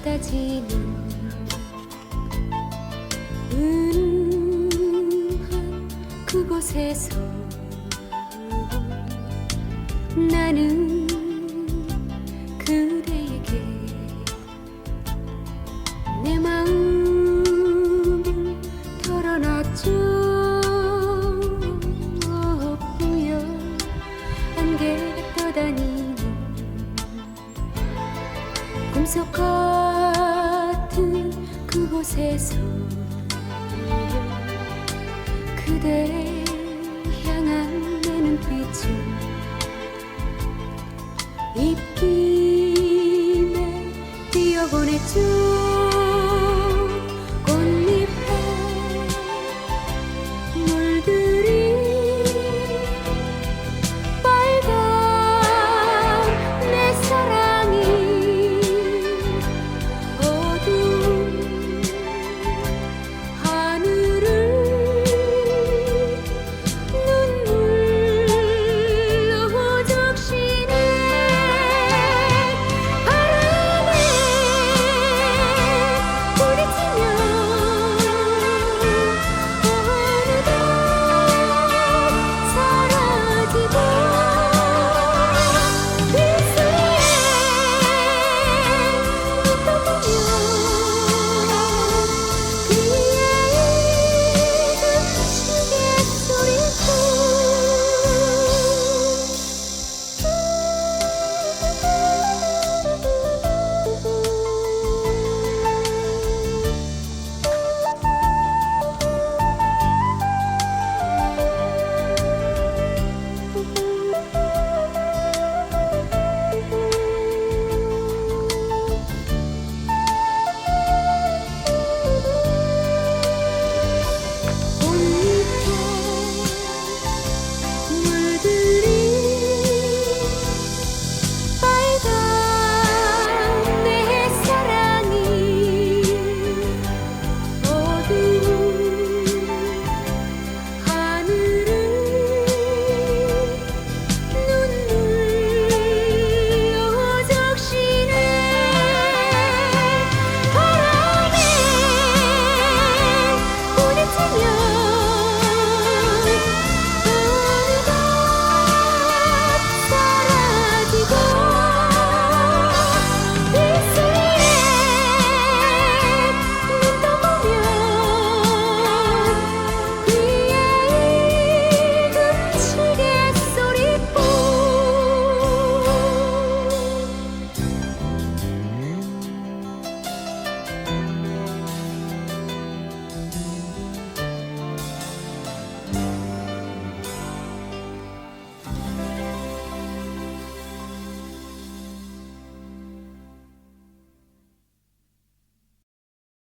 떨어지는 은은한 그곳에서 나는 그대 꿈속 같은 그곳에서 그대 향한 내 눈빛은 입김에 뛰어보냈죠